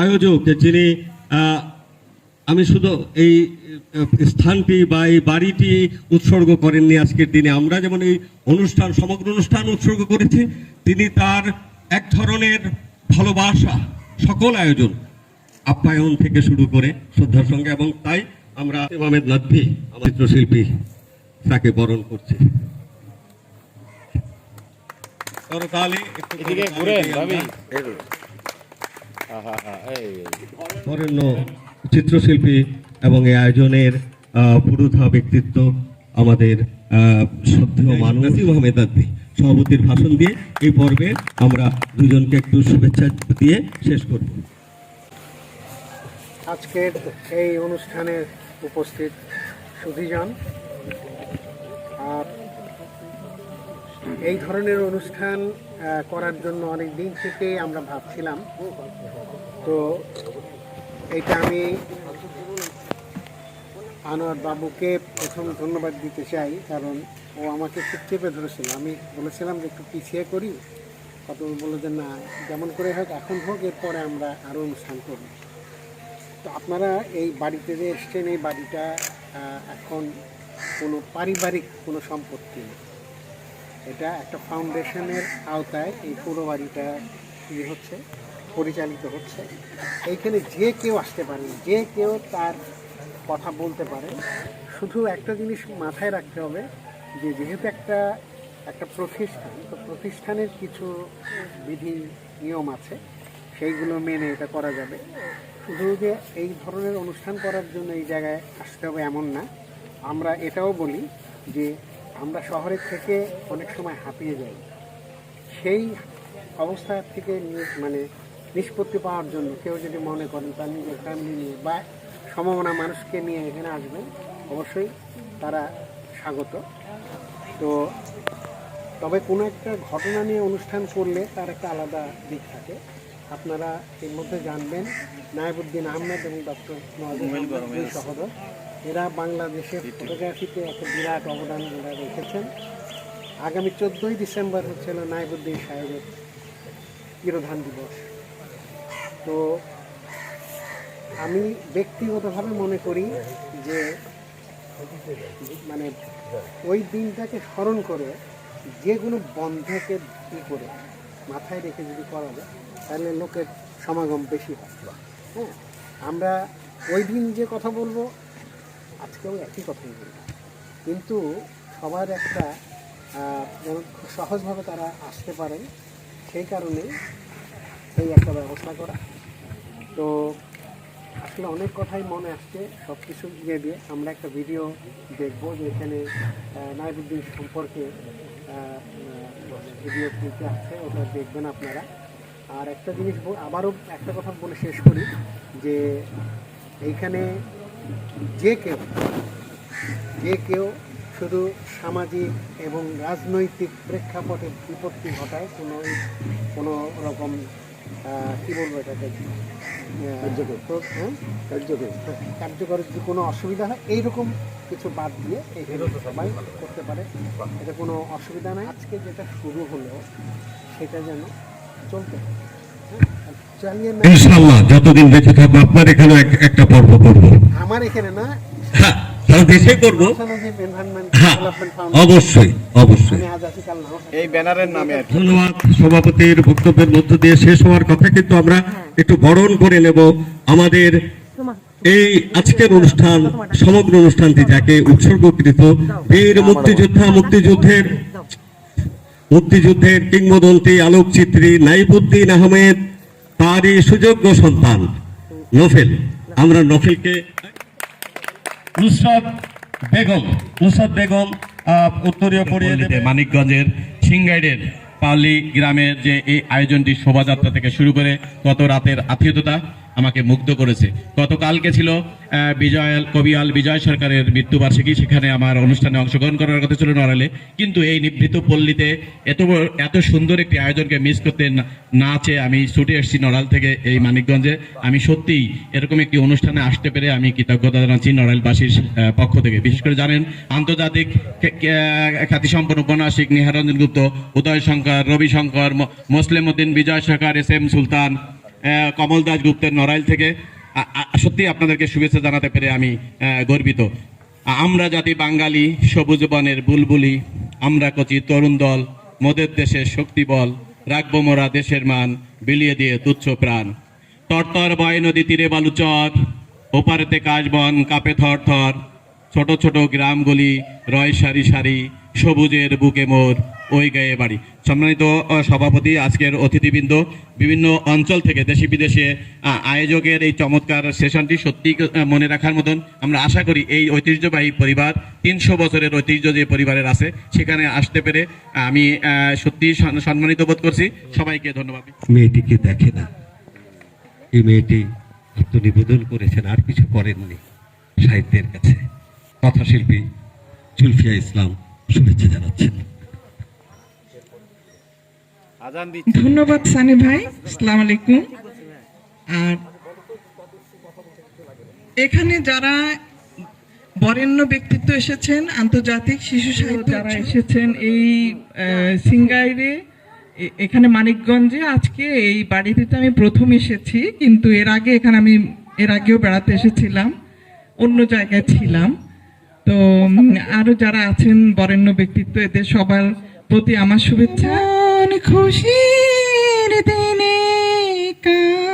আয়োজক যিনি আহ, আমি শুধু এই স্থানটি বা এই বাড়িটি উৎসর্গ করেননি আজকের দিনে। আমরা যেমন এই অনুষ্ঠান সমগ্র অনুষ্ঠান উৎসর্গ করেছি তিনি তার এক ধরনের ভালোবাসা সকল আয়োজন আপ্যায়ন থেকে শুরু করে শ্রদ্ধার সঙ্গে এবং তাই আমরা আহমেদ নদভি আমার চিত্রশিল্পী তাকে বরণ করছি। করতালি বরেণ্য চিত্রশিল্পী এবং এই আয়োজনের পুরোধা ব্যক্তিত্ব আমাদের শ্রদ্ধেয় মানুষ। নাসিম আহমেদ সভাপতির ভাষণ দিয়ে এই পর্বে আমরা দুজনকে একটু শুভেচ্ছা দিয়ে শেষ করব। আজকের এই অনুষ্ঠানে উপস্থিত সুধীজন এই ধরনের অনুষ্ঠান করার জন্য অনেক দিন থেকেই আমরা ভাবছিলাম। তো এটা আমি আনোয়ার বাবুকে প্রথম ধন্যবাদ দিতে চাই, কারণ ও আমাকে খুব চেপে ধরেছিল। আমি বলেছিলাম যে একটু পিছিয়ে করি কত বলে যে না, যেমন করে হোক, এখন হোক, এরপরে আমরা আরও অনুষ্ঠান করব। তো আপনারা এই বাড়িতে যে এসছেন, এই বাড়িটা এখন কোনো পারিবারিক কোনো সম্পত্তি না এটা একটা ফাউন্ডেশনের আওতায় এই পুরো বাড়িটা ইয়ে হচ্ছে, পরিচালিত হচ্ছে। এইখানে যে কেউ আসতে পারে যে কেউ তার কথা বলতে পারে। শুধু একটা জিনিস মাথায় রাখতে হবে যে যেহেতু একটা একটা প্রতিষ্ঠান, তো প্রতিষ্ঠানের কিছু বিধি, নিয়ম আছে, সেইগুলো মেনে এটা করা যাবে। শুধু যে এই ধরনের অনুষ্ঠান করার জন্য এই জায়গায় আসতে হবে এমন না। আমরা এটাও বলি যে আমরা শহরের থেকে অনেক সময় হাঁপিয়ে যাই। সেই অবস্থা থেকে মানে নিষ্পত্তি পাওয়ার জন্য কেউ যদি মনে করেন তার নিজের ফ্যামিলি নিয়ে বা সমমনা মানুষকে নিয়ে এখানে আসবেন, অবশ্যই তারা স্বাগত। তো তবে কোনো একটা ঘটনা নিয়ে অনুষ্ঠান করলে তার একটা আলাদা দিক থাকে। আপনারা এর মধ্যে জানবেন নায়বুদ্দিন আহমেদ এবং ডক্টর সহোদর। এরা বাংলাদেশের ফটোগ্রাফিতে একটা বিরাট অবদান এরা রেখেছেন। আগামী চোদ্দোই ডিসেম্বর হচ্ছিল নায়বুদ্দিন সাহেবের তিরোধান দিবস। তো আমি ব্যক্তিগতভাবে মনে করি যে মানে ওই দিনটাকে স্মরণ করে যে কোনো বন্ধকে ই করে মাথায় রেখে যদি করা যায় তাহলে লোকের সমাগম বেশি হয়। হ্যাঁ আমরা ওই দিন যে কথা বলব, আজকেও একই কথাই বলব। কিন্তু সবার একটা যেন সহজভাবে তারা আসতে পারেন, সেই কারণে এই একটা ব্যবস্থা করা। তো আসলে অনেক কথাই মনে আসছে সব কিছু দিয়ে দিয়ে আমরা একটা ভিডিও দেখব যে এখানে নাইবুদ্দিন সম্পর্কে ভিডিও ক্লিপে আছে, ওটা দেখবেন আপনারা। আর একটা জিনিস আবারও একটা কথা বলে শেষ করি যে এইখানে যে কেউ যে কেউ শুধু সামাজিক এবং রাজনৈতিক প্রেক্ষাপটে বিপত্তি ঘটায় কোনো কোনো রকম কী বলব এটাকে? কার্যকর। হ্যাঁ? কার্যকর। কার্যকর যদি কোনো অসুবিধা হয় এইরকম কিছু বাদ দিয়ে এখানে সবাই করতে পারে। এটা কোনো অসুবিধা নাই। আজকে যেটা শুরু হলো সেটা যেন হ্যাঁ আর ইনশাল্লাহ যতদিন বেঁচে থাকব আপনার এখানে একটা পর্ব করব। আমার এখানে না? হ্যাঁ সারা দেশে করব। হ্যাঁ অবশ্যই অবশ্যই। এই ব্যানারের নামে ধন্যবাদ সভাপতির বক্তব্যের মধ্য দিয়ে শেষ হওয়ার কথা কিন্তু আমরা একটু বরণ করে নেব আমাদের এই আজকের অনুষ্ঠান সমগ্র অনুষ্ঠানটি যাকে উৎসর্গকৃত বীর মুক্তিযোদ্ধা মুক্তিযুদ্ধের মুক্তিযুদ্ধের কিংবদন্তি আলোকচিত্রী নাইবুদ্দিন আহমেদ তারই সুযোগ্য সন্তান নফেল। আমরা নফেলকে নুসরাত বেগম নুসরাত বেগম উত্তরীয় পড়িয়ে মানিকগঞ্জের সিংগাইডের পালি গ্রামের যে এই আয়োজনটি শোভাযাত্রা থেকে শুরু করে গত রাতের আত্মীয়তা আমাকে মুগ্ধ করেছে। গতকালকে ছিল আহ, বিজয়াল কবিয়াল বিজয় সরকারের মৃত্যুবার্ষিকী সেখানে আমার অনুষ্ঠানে অংশগ্রহণ করার কথা ছিল নড়ালে কিন্তু এই নিভৃত পল্লীতে এত এত সুন্দর একটি আয়োজনকে মিস করতে না- চেয়ে আমি ছুটে এসেছি নড়াল থেকে এই মানিকগঞ্জে। আমি সত্যিই এরকম একটি অনুষ্ঠানে আসতে পেরে আমি কৃতজ্ঞতা জানাচ্ছি নড়াইলবাসীর পক্ষ থেকে। বিশেষ করে জানেন আন্তর্জাতিক খ্যাতিসম্পন্ন উপন্যাসিক নিহারঞ্জন গুপ্ত উদয় শঙ্কর রবি শঙ্কর মুসলিম উদ্দিন বিজয় সরকার এস এম সুলতান কমল দাস গুপ্তের নড়াইল থেকে। সত্যি আপনাদেরকে শুভেচ্ছা জানাতে পেরে আমি গর্বিত। আমরা জাতি বাঙালি, সবুজ বনের বুলবুলি, আমরা কচি তরুণ দল, মোদের দেশের শক্তি বল, রাখব মোরা দেশের মান, বিলিয়ে দিয়ে তুচ্ছ প্রাণ। তরতর বয় নদী তীরে বালুচর ওপারেতে কাশবন কাপে থর থর। ছোট ছোট গ্রামগুলি রয় সারি সারি, সবুজের বুকে মোর। ওই গায়ে বাড়ি। সম্মানিত সভাপতি, আজকের অতিথিবৃন্দ, বিভিন্ন অঞ্চল থেকে দেশি বিদেশে আয়োজকের এই চমৎকার সেশনটি সত্যি মনে রাখার মতন আমরা আশা করি এই ঐতিহ্যবাহী পরিবার, তিনশো বছরের ঐতিহ্য যে পরিবারের আছে, সেখানে আসতে পেরে আমি সত্যি সম্মানিত বোধ করছি। সবাইকে ধন্যবাদ। মেয়েটিকে দেখে না। এই মেয়েটি আত্মনিবেদন করেছেন, আর কিছু করেননি সাহিত্যের কাছে। কথাশিল্পী জুলফিয়া ইসলাম শুভেচ্ছা জানাচ্ছেন। ধন্যবাদ সানি ভাই আসসালাম আলাইকুম। আর এখানে যারা বরেণ্য ব্যক্তিত্ব এসেছেন আন্তর্জাতিক শিশু সাহিত্য যারা এসেছেন এই সিঙ্গাইরে এখানে মানিকগঞ্জে আজকে এই বাড়িতে তো আমি প্রথম এসেছি কিন্তু এর আগে এখানে আমি এর আগেও বেড়াতে এসেছিলাম অন্য জায়গায় ছিলাম। তো উম, আরও যারা আছেন বরেণ্য ব্যক্তিত্ব এদের সবার প্রতি আমার শুভেচ্ছা। খুশির দিনে কাতিনীরা